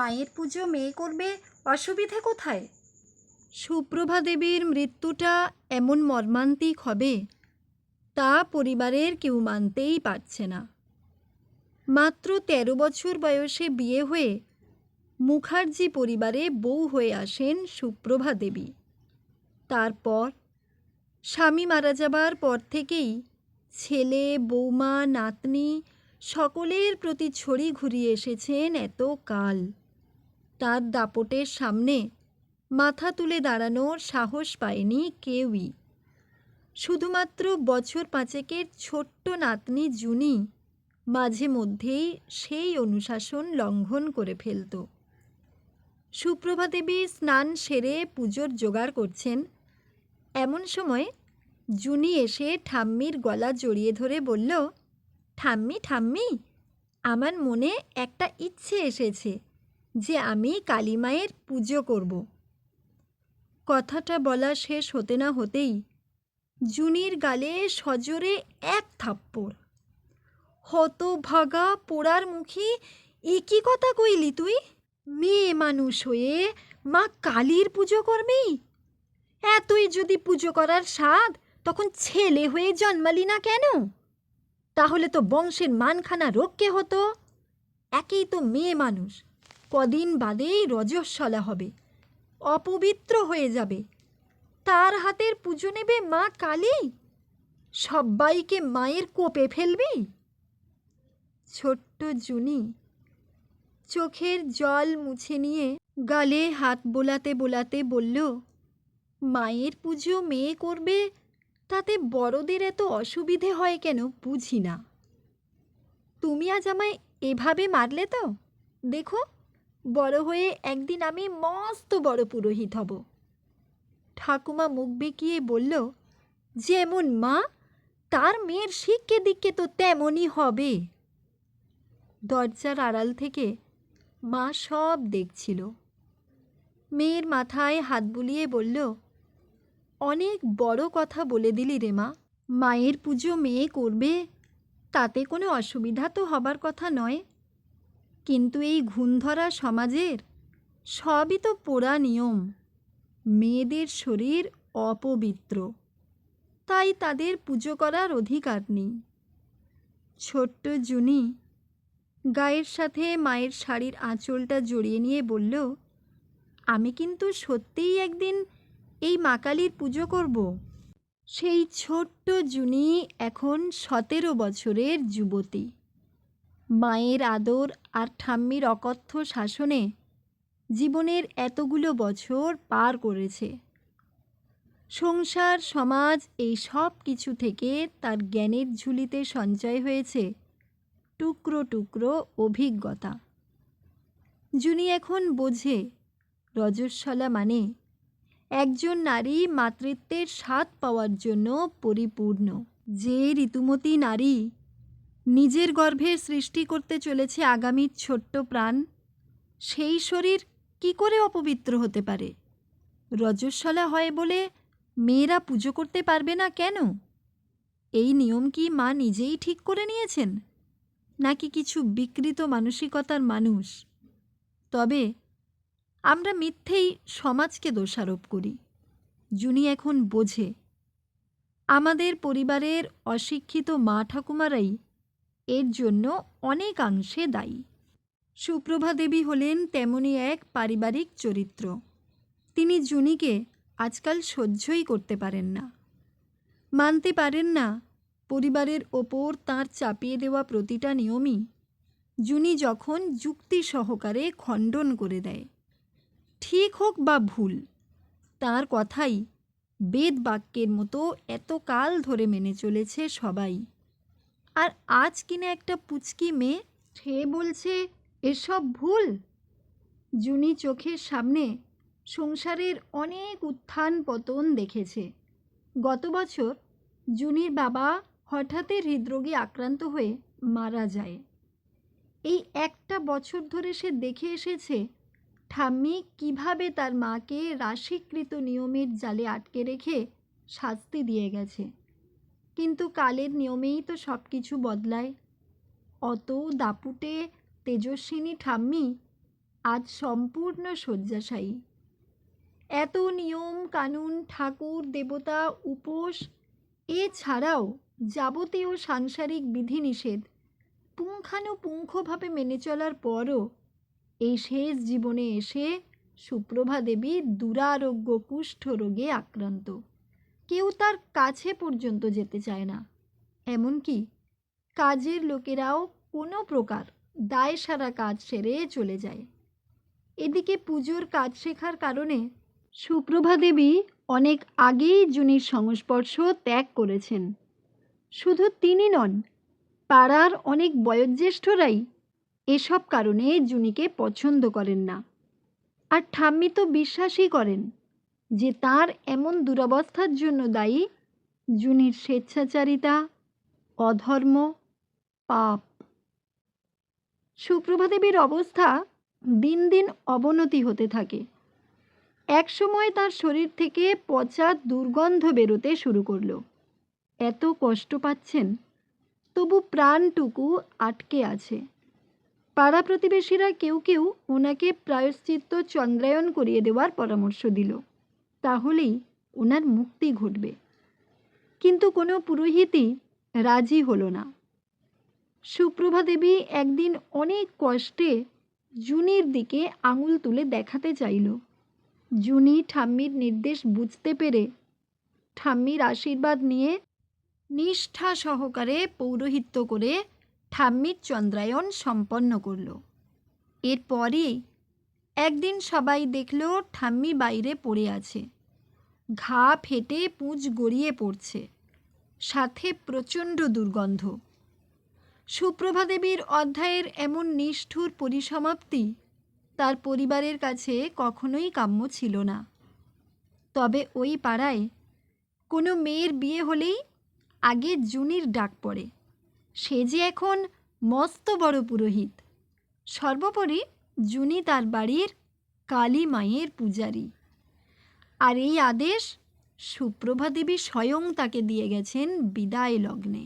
মায়ের পুজো মেয়ে করবে, অসুবিধে কোথায়? সুপ্রভা দেবীর মৃত্যুটা এমন মর্মান্তিক হবে, তা পরিবারের কেউ মানতেই পারছে না। মাত্র তেরো বছর বয়সে বিয়ে হয়ে মুখার্জি পরিবারে বউ হয়ে আসেন সুপ্রভা দেবী। তারপর স্বামী মারা যাবার পর থেকেই ছেলে, বৌমা, নাতনি সকলের প্রতি ছড়ি ঘুরিয়ে এসেছেন এত কাল তার দাপটের সামনে মাথা তুলে দাঁড়ানোর সাহস পায়নি কেউই। শুধুমাত্র বছর পাঁচেকের ছোট্ট নাতনি জুনি মাঝে মধ্যেই সেই অনুশাসন লঙ্ঘন করে ফেলত। সুপ্রভা দেবী স্নান সেরে পুজোর জোগাড় করছেন। এমন সময় জুনি এসে ঠাম্মির গলা জড়িয়ে ধরে বলল, ঠাম্মি ঠাম্মি, আমার মনে একটা ইচ্ছে এসেছে। যে আমি কালীমায়ের পুজো করব। কথাটা বলা শেষ হতে না হতেই জুনির গালে সজোরে এক থাপ্পড়। হতভাগা পোড়ার মুখী একই কথা কইলি তুই? মেয়ে মানুষ হয়ে মা কালীর পুজো করবি? এতই যদি পুজো করার স্বাদ, তখন ছেলে হয়ে জন্মালি না কেন? তাহলে তো বংশের মানখানা রক্ষে হতো? একেই তো মেয়ে মানুষ। কদিন বাদেই রজস্বলা হবে, অপবিত্র হয়ে যাবে। তার হাতের পুজো নেবে মা কালী? সব্বাইকে মায়ের কোপে ফেলবি? ছোট্ট জুনি চোখের জল মুছে নিয়ে গালে হাত বোলাতে বোলাতে বলল, মায়ের পুজো মেয়ে করবে? তাতে বড়দের এত অসুবিধে হয় কেন বুঝি না। তুমি আজ আমায় এভাবে মারলে তো? দেখো। বড় হয়ে একদিন আমি মস্ত বড় পুরোহিত হব। ঠাকুমা মুখ বেঁকিয়ে বলল, যেমন মা, তার মেয়ের শিক্ষে দিককে তো তেমনই হবে। দরজার আড়াল থেকে মা সব দেখছিল। মেয়ের মাথায় হাত বুলিয়ে বলল, অনেক বড় কথা বলে দিলি রে মা। মায়ের পুজো মেয়ে করবে, তাতে কোনো অসুবিধা তো হবার কথা নয়। কিন্তু এই ঘুণধরা সমাজের সবই তো পোড়া নিয়ম। মেয়েদের শরীর অপবিত্র। তাই তাদের পুজো করার অধিকার নেই। ছোট্ট জুনি গায়ের সাথে মায়ের শাড়ির আঁচলটা জড়িয়ে নিয়ে বলল, আমি কিন্তু সত্যিই একদিন এই মা কালীর পুজো করব। সেই ছোট্ট জুনি এখন সতেরো বছরের যুবতী। মায়ের আদর আর ঠাম্মির অকথ্য শাসনে জীবনের এতগুলো বছর পার করেছে। সংসার, সমাজ এই সব কিছু থেকে তার জ্ঞানের ঝুলিতে সঞ্চয় হয়েছে টুকরো টুকরো অভিজ্ঞতা। জুনি এখন বোঝে, রজস্বলা মানে একজন নারী মাতৃত্বের স্বাদ পাওয়ার জন্য পরিপূর্ণ। যে ঋতুমতী নারী নিজের গর্ভে সৃষ্টি করতে চলেছে আগামীর ছোট্ট প্রাণ। সেই শরীর কি করে অপবিত্র হতে পারে? রজস্বলা হয় বলে মেয়েরা পুজো করতে পারবে না কেন? এই নিয়ম কি মা নিজেই ঠিক করে নিয়েছেন? নাকি কিছু বিকৃত মানসিকতার মানুষ? তবে আমরা মিথ্যেই সমাজকে দোষারোপ করি। জুনি এখন বোঝে, আমাদের পরিবারের অশিক্ষিত মা ঠাকুমারাই এর জন্য অনেকাংশে দায়ী। সুপ্রভা দেবী হলেন তেমনই এক পারিবারিক চরিত্র। তিনি জুনিকে আজকাল সহ্যই করতে পারেন না। মানতে পারেন না, পরিবারের ওপর তার চাপিয়ে দেওয়া প্রতিটা নিয়মই জুনি যখন যুক্তি সহকারে খণ্ডন করে দেয়। ঠিক হোক বা ভুল, তার কথাই বেদ বাক্যের মতো এত কাল ধরে মেনে চলেছে সবাই। আর আজ কিনা একটা পুচকি মেয়ে, সে বলছে, এসব ভুল। জুনি চোখের সামনে সংসারের অনেক উত্থান পতন দেখেছে। গত বছর জুনির বাবা হঠাৎই হৃদরোগে আক্রান্ত হয়ে মারা যায়। এই একটা বছর ধরে সে দেখে এসেছে, ঠাম্মি কীভাবে তার মাকে রাশিকৃত নিয়মের জালে আটকে রেখে শাস্তি দিয়ে গেছে। কিন্তু কালের নিয়মেই তো সব কিছু বদলায়। অত দাপুটে তেজস্বিনী ঠাম্মি, আজ সম্পূর্ণ শয্যাশায়ী। এত নিয়ম, কানুন, ঠাকুর, দেবতা, উপোস এছাড়াও যাবতীয় সাংসারিক বিধিনিষেধ পুঙ্খানুপুঙ্খভাবে মেনে চলার পরও এই শেষ জীবনে এসে সুপ্রভা দেবী দুরারোগ্য কুষ্ঠ রোগে আক্রান্ত। কেউ তার কাছে পর্যন্ত যেতে চায় না। এমনকি কাজের লোকেরাও কোনো প্রকার দায় সারা কাজ সেরে চলে যায়। এদিকে পুজোর কাজ শেখার কারণে সুপ্রভা দেবী অনেক আগেই জুনির সংস্পর্শ ত্যাগ করেছেন। শুধু তিনি নন, পাড়ার অনেক বয়োজ্যেষ্ঠরাই এসব কারণে জুনিকে পছন্দ করেন না। আর ঠাম্মি তো বিশ্বাসই করেন যে তার এমন দুরবস্থার জন্য দায়ী, জুনির স্বেচ্ছাচারিতা, অধর্ম, পাপ। সুপ্রভা দেবীর অবস্থা দিন দিন অবনতি হতে থাকে। একসময় তার শরীর থেকে পচা দুর্গন্ধ বেরোতে শুরু করল। এত কষ্ট পাচ্ছেন, তবু প্রাণটুকু আটকে আছে। পাড়া প্রতিবেশীরা কেউ কেউ ওনাকে প্রায়শ্চিত্ত চন্দ্রায়ন করিয়ে দেওয়ার পরামর্শ দিল। তাহলেই ওনার মুক্তি ঘটবে। কিন্তু কোনো পুরোহিতই রাজি হলো না। সুপ্রভা দেবী একদিন অনেক কষ্টে জুনির দিকে আঙুল তুলে দেখাতে চাইল। জুনি ঠাম্মির নির্দেশ বুঝতে পেরে ঠাম্মির আশীর্বাদ নিয়ে নিষ্ঠা সহকারে পৌরোহিত্য করে ঠাম্মির চন্দ্রায়ন সম্পন্ন করল। এরপরই একদিন সবাই দেখল ঠাম্মি বাইরে পড়ে আছে। ঘা ফেটে পুঁজ গড়িয়ে পড়ছে। সাথে প্রচণ্ড দুর্গন্ধ। সুপ্রভা দেবীর অধ্যায়ের এমন নিষ্ঠুর পরিসমাপ্তি তার পরিবারের কাছে কখনোই কাম্য ছিল না। তবে ওই পাড়ায় কোনো মেয়ের বিয়ে হলেই আগে জুনির ডাক পড়ে। সে যে এখন মস্ত বড় পুরোহিত। সর্বোপরি জুনি তার বাড়ির কালী মায়ের পূজারী। আর এই আদেশ সুপ্রভা দেবী স্বয়ং তাকে দিয়ে গেছেন বিদায় লগ্নে।